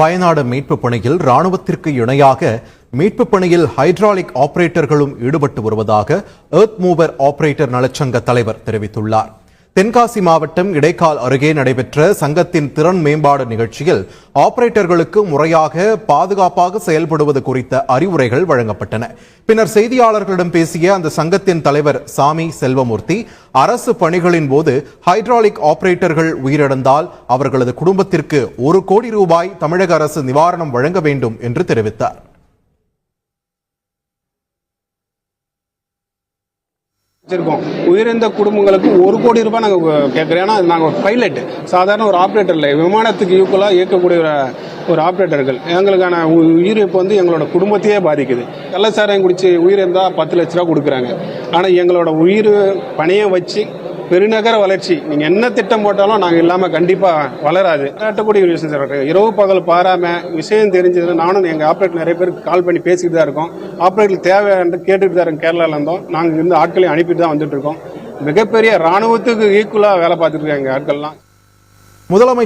வயநாடு மீட்பு பணியில் ராணுவத்திற்கு இணையாக மீட்பு பணியில் ஹைட்ராலிக் ஆபரேட்டர்களும் ஈடுபட்டு வருவதாக எர்த் மூவர் ஆபரேட்டர் நலச்சங்க தலைவர் தெரிவித்துள்ளார். தென்காசி மாவட்டம் இடைக்கால் அருகே நடைபெற்ற சங்கத்தின் திறன் மேம்பாடு நிகழ்ச்சியில் ஆபரேட்டர்களுக்கு முறையாக பாதுகாப்பாக செயல்படுவது குறித்த அறிவுரைகள் வழங்கப்பட்டன. பின்னர் செய்தியாளர்களிடம் பேசிய அந்த சங்கத்தின் தலைவர் சாமி செல்வமூர்த்தி அரசு பணிகளின் போது ஹைட்ராலிக் ஆபரேட்டர்கள் உயிரிழந்தால் அவர்களது குடும்பத்திற்கு ஒரு கோடி ரூபாய் தமிழக அரசு நிவாரணம் வழங்க வேண்டும் என்று தெரிவித்தார். வச்சிருக்கோம். உயிரிழந்த குடும்பங்களுக்கு ஒரு கோடி ரூபாய் நாங்கள் கேட்குறோம் ஏன்னா நாங்கள் பைலட் சாதாரண ஒரு ஆப்ரேட்டர் இல்லை. விமானத்துக்கு ஈக்குவலாக இயக்கக்கூடிய ஒரு ஆப்ரேட்டர்கள் எங்களுக்கான உ- உயிரிழப்பு வந்து எங்களோட குடும்பத்தையே பாதிக்குது. கள்ளச்சாராயம் குடிச்சு உயிரிழந்தால் பத்து லட்ச ரூபா கொடுக்குறாங்க. ஆனால் எங்களோட உயிர் பணையை வச்சு பெருநகர வளர்ச்சி. நீங்கள் என்ன திட்டம் போட்டாலும் நாங்கள் இல்லாமல் கண்டிப்பாக வளராது. விளையாட்டக்கூடிய ஒரு விஷயம் சார் இரவு பகல் பாராமல் விஷயம் தெரிஞ்சது நானும் எங்கள் ஆப்ரேட்டர் நிறைய பேருக்கு கால் பண்ணி பேசிட்டு தான் இருக்கோம். ஆப்ரேட்டர் தேவை என்று கேட்டுட்டு தான் இருக்கோம். கேரளாவில் இருந்தோம். நாங்கள் இருந்து ஆட்களையும் அனுப்பிட்டு தான் வந்துட்டு இருக்கோம். மிகப்பெரிய ராணுவத்துக்கு ஈக்குவலாக வேலை பார்த்துட்டு இருக்காங்க ஆட்கள்லாம். முதலமைச்சர்